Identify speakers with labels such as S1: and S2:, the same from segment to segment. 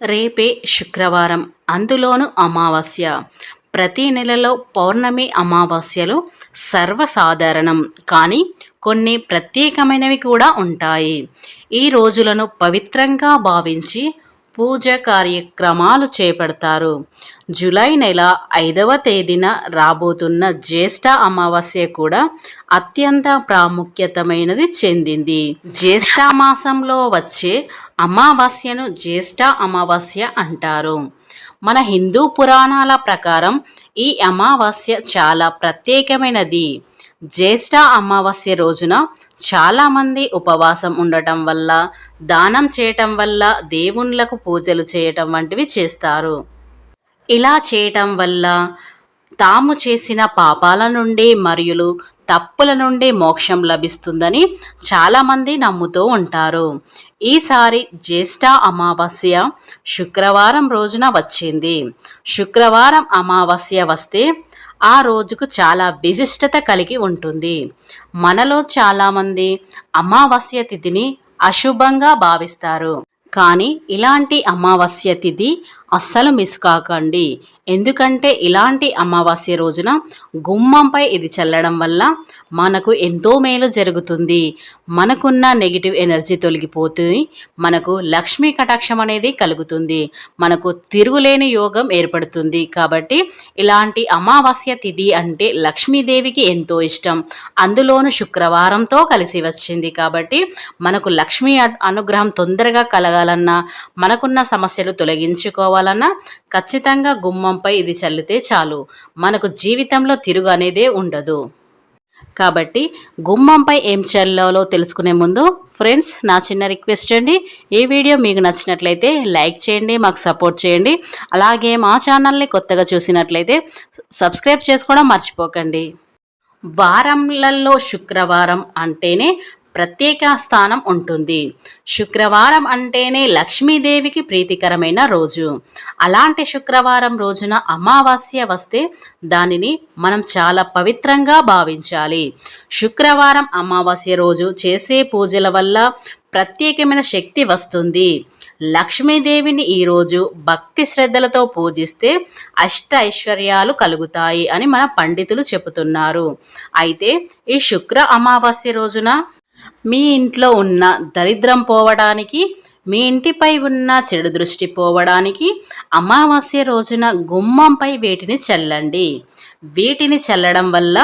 S1: రేపే శుక్రవారం. అందులోను అమావాస్య. ప్రతి నెలలో పౌర్ణమి అమావాస్యలు సర్వసాధారణం. కానీ కొన్ని ప్రత్యేకమైనవి కూడా ఉంటాయి. ఈ రోజులను పవిత్రంగా భావించి పూజ కార్యక్రమాలు చేపడతారు. జూలై నెల ఐదవ తేదీన రాబోతున్న జ్యేష్ఠ అమావాస్య కూడా అత్యంత ప్రాముఖ్యతమైనది చెందింది. జ్యేష్ఠ మాసంలో వచ్చే అమావాస్యను జ్యేష్ఠ అమావాస్య అంటారు. మన హిందూ పురాణాల ప్రకారం ఈ అమావాస్య చాలా ప్రత్యేకమైనది. జ్యేష్ఠ అమావాస్య రోజున చాలామంది ఉపవాసం ఉండటం వల్ల దానం చేయటం వల్ల దేవుళ్ళకు పూజలు చేయటం వంటివి చేస్తారు. ఇలా చేయటం వల్ల తాము చేసిన పాపాల నుండి మరియు తప్పుల నుండి మోక్షం లభిస్తుందని చాలామంది నమ్ముతూ ఉంటారు. ఈసారి జ్యేష్ఠ అమావాస్య శుక్రవారం రోజున వచ్చింది. శుక్రవారం అమావాస్య వస్తే ఆ రోజుకు చాలా విశిష్టత కలిగి ఉంటుంది. మనలో చాలామంది అమావాస్య తిథిని అశుభంగా భావిస్తారు. కానీ ఇలాంటి అమావాస్య తిథి అస్సలు మిస్ కాకండి. ఎందుకంటే ఇలాంటి అమావాస్య రోజున గుమ్మంపై ఇది చల్లడం వల్ల మనకు ఎంతో మేలు జరుగుతుంది. మనకున్న నెగిటివ్ ఎనర్జీ తొలగిపోతుంది మనకు లక్ష్మీ కటాక్షం అనేది కలుగుతుంది. మనకు తిరుగులేని యోగం ఏర్పడుతుంది. కాబట్టి ఇలాంటి అమావాస్య తిథి అంటే లక్ష్మీదేవికి ఎంతో ఇష్టం. అందులోను శుక్రవారంతో కలిసి వచ్చింది. కాబట్టి మనకు లక్ష్మీ అనుగ్రహం తొందరగా కలగాలన్నా మనకున్న సమస్యలు తొలగించుకోవాలి వలన ఖచ్చితంగా గుమ్మంపై ఇది చల్లితే చాలు. మనకు జీవితంలో తిరుగు అనేదే ఉండదు. కాబట్టి గుమ్మంపై ఏం చల్లాలో తెలుసుకునే ముందు ఫ్రెండ్స్ నా చిన్న రిక్వెస్ట్ అండి ఈ వీడియో మీకు నచ్చినట్లయితే లైక్ చేయండి మాకు సపోర్ట్ చేయండి. అలాగే మా ఛానల్ని కొత్తగా చూసినట్లయితే సబ్స్క్రైబ్ చేసుకోవడం మర్చిపోకండి. వారంలలో శుక్రవారం అంటేనే ప్రత్యేక స్థానం ఉంటుంది. శుక్రవారం అంటేనే లక్ష్మీదేవికి ప్రీతికరమైన రోజు. అలాంటి శుక్రవారం రోజున అమావాస్య వస్తే దానిని మనం చాలా పవిత్రంగా భావించాలి. శుక్రవారం అమావాస్య రోజు చేసే పూజల వల్ల ప్రత్యేకమైన శక్తి వస్తుంది. లక్ష్మీదేవిని ఈరోజు భక్తి శ్రద్ధలతో పూజిస్తే అష్ట ఐశ్వర్యాలు కలుగుతాయి అని మన పండితులు చెబుతున్నారు. అయితే ఈ శుక్ర అమావాస్య రోజున మీ ఇంట్లో ఉన్న దరిద్రం పోవడానికి మీ ఇంటిపై ఉన్న చెడు దృష్టి పోవడానికి అమావాస్య రోజున గుమ్మంపై వీటిని చల్లండి. వీటిని చల్లడం వల్ల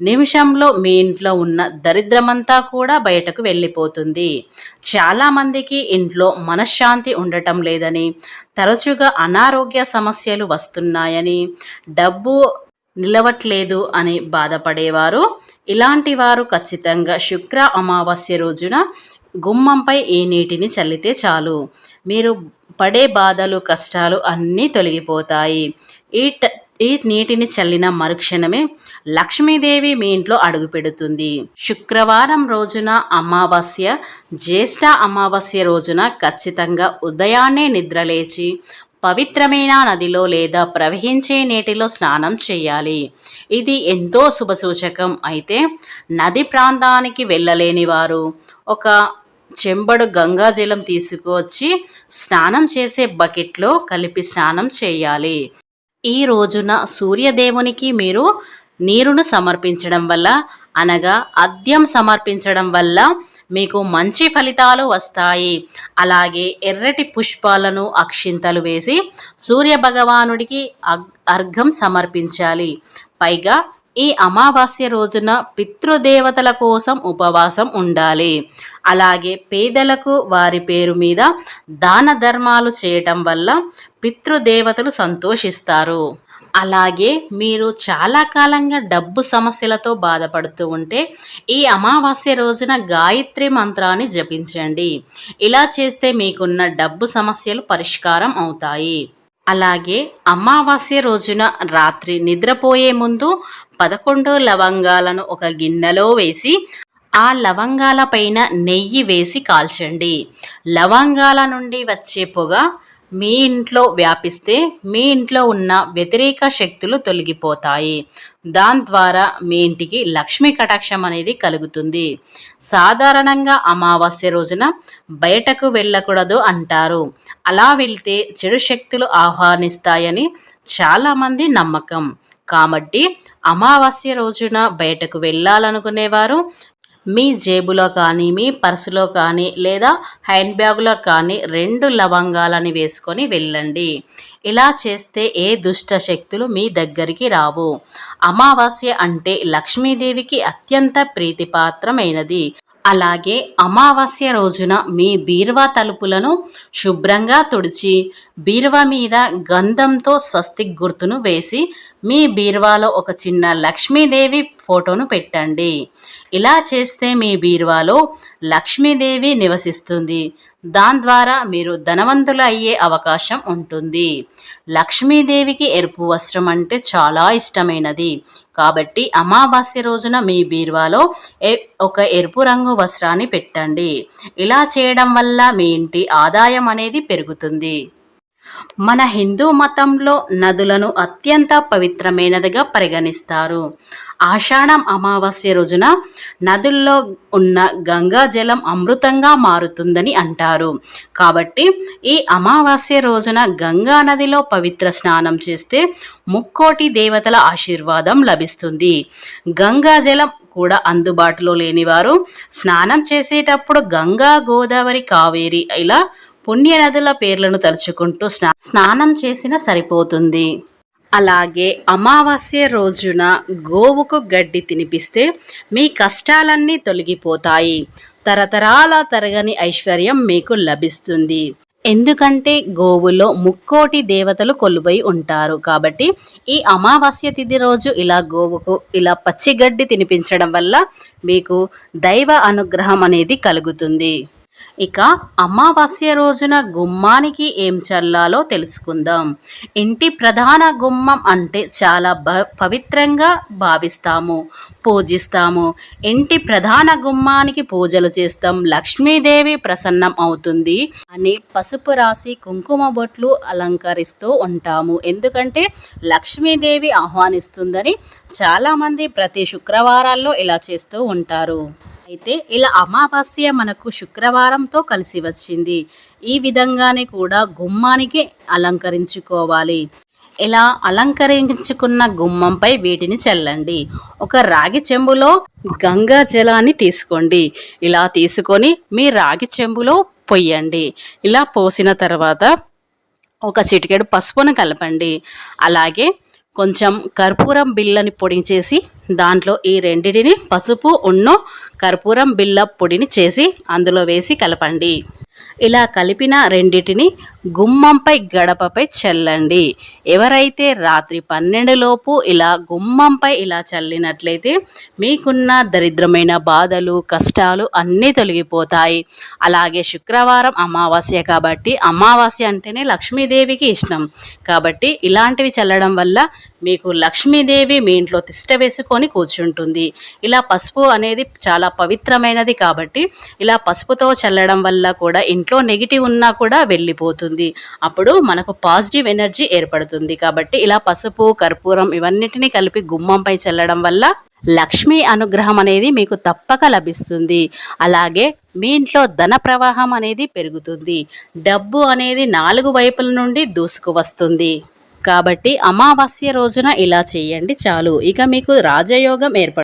S1: నిమిషంలో మీ ఇంట్లో ఉన్న దరిద్రమంతా కూడా బయటకు వెళ్ళిపోతుంది. చాలామందికి ఇంట్లో మనశ్శాంతి ఉండటం లేదని తరచుగా అనారోగ్య సమస్యలు వస్తున్నాయని డబ్బు నిలవట్లేదు అని బాధపడేవారు ఇలాంటి వారు ఖచ్చితంగా శుక్ర అమావాస్య రోజున గుమ్మంపై ఈ నీటిని చల్లితే చాలు. మీరు పడే బాధలు కష్టాలు అన్నీ తొలగిపోతాయి. ఈ ఈ నీటిని చల్లిన మరుక్షణమే లక్ష్మీదేవి మీ ఇంట్లో అడుగు పెడుతుంది. శుక్రవారం రోజున అమావాస్య జ్యేష్ఠ అమావాస్య రోజున ఖచ్చితంగా ఉదయాన్నే నిద్రలేచి పవిత్రమైన నదిలో లేదా ప్రవహించే నీటిలో స్నానం చేయాలి. ఇది ఎంతో శుభసూచకం. అయితే నది ప్రాంతానికి వెళ్ళలేని వారు ఒక చెంబడు గంగాజలం తీసుకువచ్చి స్నానం చేసే బకెట్లో కలిపి స్నానం చేయాలి. ఈ రోజున సూర్యదేవునికి మీరు నీరును సమర్పించడం వల్ల అనగా అద్యం సమర్పించడం వల్ల మీకు మంచి ఫలితాలు వస్తాయి. అలాగే ఎర్రటి పుష్పాలను అక్షింతలు వేసి సూర్య భగవానుడికి అర్ఘం సమర్పించాలి. పైగా ఈ అమావాస్య రోజున పితృదేవతల కోసం ఉపవాసం ఉండాలి. అలాగే పేదలకు వారి పేరు మీద దాన ధర్మాలు చేయటం వల్ల పితృదేవతలు సంతోషిస్తారు. అలాగే మీరు చాలా కాలంగా డబ్బు సమస్యలతో బాధపడుతూ ఉంటే ఈ అమావాస్య రోజున గాయత్రి మంత్రాన్ని జపించండి. ఇలా చేస్తే మీకున్న డబ్బు సమస్యలు పరిష్కారం అవుతాయి. అలాగే అమావాస్య రోజున రాత్రి నిద్రపోయే ముందు పదకొండు లవంగాలను ఒక గిన్నెలో వేసి ఆ లవంగాల పైన నెయ్యి వేసి కాల్చండి. లవంగాల నుండి వచ్చే పొగ మీ ఇంట్లో వ్యాపిస్తే మీ ఇంట్లో ఉన్న వ్యతిరేక శక్తులు తొలగిపోతాయి. దాని ద్వారా మీ ఇంటికి లక్ష్మీ కటాక్షం అనేది కలుగుతుంది. సాధారణంగా అమావాస్య రోజున బయటకు వెళ్ళకూడదు అంటారు. అలా వెళ్తే చెడు శక్తులు ఆహ్వానిస్తాయని చాలామంది నమ్మకం. కాబట్టి అమావాస్య రోజున బయటకు వెళ్ళాలనుకునేవారు మీ జేబులో కానీ మీ పర్సులో కానీ లేదా హ్యాండ్ బ్యాగ్లో కానీ రెండు లవంగాలని వేసుకొని వెళ్ళండి. ఇలా చేస్తే ఏ దుష్ట శక్తులు మీ దగ్గరికి రావు. అమావాస్య అంటే లక్ష్మీదేవికి అత్యంత ప్రీతిపాత్రమైనది. అలాగే అమావాస్య రోజున మీ బీరువా తలుపులను శుభ్రంగా తుడిచి బీరువా మీద గంధంతో స్వస్తిక్ గుర్తును వేసి మీ బీరువాలో ఒక చిన్న లక్ష్మీదేవి ఫోటోను పెట్టండి. ఇలా చేస్తే మీ బీరువాలో లక్ష్మీదేవి నివసిస్తుంది. దాని ద్వారా మీరు ధనవంతులు అయ్యే అవకాశం ఉంటుంది. లక్ష్మీదేవికి ఎరుపు వస్త్రం అంటే చాలా ఇష్టమైనది. కాబట్టి అమావాస్య రోజున మీ బీరువాలో ఒక ఎరుపు రంగు వస్త్రాన్ని పెట్టండి. ఇలా చేయడం వల్ల మీ ఇంటి ఆదాయం అనేది పెరుగుతుంది. మన హిందూ మతంలో నదులను అత్యంత పవిత్రమైనదిగా పరిగణిస్తారు. ఆషాఢం అమావాస్య రోజున నదుల్లో ఉన్న గంగా జలం అమృతంగా మారుతుందని అంటారు. కాబట్టి ఈ అమావాస్య రోజున గంగా నదిలో పవిత్ర స్నానం చేస్తే ముక్కోటి దేవతల ఆశీర్వాదం లభిస్తుంది. గంగా జలం కూడా అందుబాటులో లేనివారు స్నానం చేసేటప్పుడు గంగా గోదావరి కావేరి ఇలా పుణ్య నదుల పేర్లను తలుచుకుంటూ స్నా స్నానం చేసిన సరిపోతుంది. అలాగే అమావాస్య రోజున గోవుకు గడ్డి తినిపిస్తే మీ కష్టాలన్నీ తొలగిపోతాయి. తరతరాల తరగని ఐశ్వర్యం మీకు లభిస్తుంది. ఎందుకంటే గోవులో ముక్కోటి దేవతలు కొలువై ఉంటారు కాబట్టి ఈ అమావాస్య తిథి రోజు ఇలా గోవుకు ఇలా పచ్చిగడ్డి తినిపించడం వల్ల మీకు దైవ అనుగ్రహం అనేది కలుగుతుంది. ఇక అమావాస్య రోజున గుమ్మానికి ఏం చల్లాలో తెలుసుకుందాం. ఇంటి ప్రధాన గుమ్మం అంటే చాలా బ పవిత్రంగా భావిస్తాము పూజిస్తాము. ఇంటి ప్రధాన గుమ్మానికి పూజలు చేస్తాం. లక్ష్మీదేవి ప్రసన్నం అవుతుంది అని పసుపు రాసి కుంకుమ బొట్లు అలంకరిస్తూ ఉంటాము. ఎందుకంటే లక్ష్మీదేవి ఆహ్వానిస్తుందని చాలామంది ప్రతి శుక్రవారాల్లో ఇలా చేస్తూ ఉంటారు. అయితే ఇలా అమావాస్య మనకు శుక్రవారంతో కలిసి వచ్చింది. ఈ విధంగానే కూడా గుమ్మానికి అలంకరించుకోవాలి. ఇలా అలంకరించుకున్న గుమ్మంపై వీటిని చల్లండి. ఒక రాగి చెంబులో గంగా జలాన్ని తీసుకోండి. ఇలా తీసుకొని మీ రాగి చెంబులో పొయ్యండి. ఇలా పోసిన తర్వాత ఒక చిటికెడు పసుపును కలపండి. అలాగే కొంచెం కర్పూరం బిల్లని పొడి చేసి దాంట్లో ఈ రెండిటిని పసుపు ఉన్ను కర్పూరం బిల్ల పొడిని చేసి అందులో వేసి కలపండి. ఇలా కలిపిన రెండిటిని గుమ్మంపై గడపపై చల్లండి. ఎవరైతే రాత్రి పన్నెండులోపు ఇలా గుమ్మంపై ఇలా చల్లినట్లయితే మీకున్న దరిద్రమైన బాధలు కష్టాలు అన్నీ తొలగిపోతాయి. అలాగే శుక్రవారం అమావాస్య కాబట్టి అమావాస్య అంటేనే లక్ష్మీదేవికి ఇష్టం. కాబట్టి ఇలాంటివి చల్లడం వల్ల మీకు లక్ష్మీదేవి మీ ఇంట్లో తిష్ట వేసుకొని కూర్చుంటుంది. ఇలా పసుపు అనేది చాలా పవిత్రమైనది కాబట్టి ఇలా పసుపుతో చల్లడం వల్ల కూడా ఇంట్లో నెగిటివ్ ఉన్నా కూడా వెళ్ళిపోతుంది. అప్పుడు మనకు పాజిటివ్ ఎనర్జీ ఏర్పడుతుంది. కాబట్టి ఇలా పసుపు కర్పూరం ఇవన్నిటినీ కలిపి గుమ్మంపై చల్లడం వల్ల లక్ష్మీ అనుగ్రహం అనేది మీకు తప్పక లభిస్తుంది. అలాగే మీ ఇంట్లో ధన ప్రవాహం అనేది పెరుగుతుంది. డబ్బు అనేది నాలుగు వైపుల నుండి దూసుకు వస్తుంది. కాబట్టి అమావాస్య రోజున ఇలా చేయండి చాలు. ఇక మీకు రాజయోగం ఏర్పడు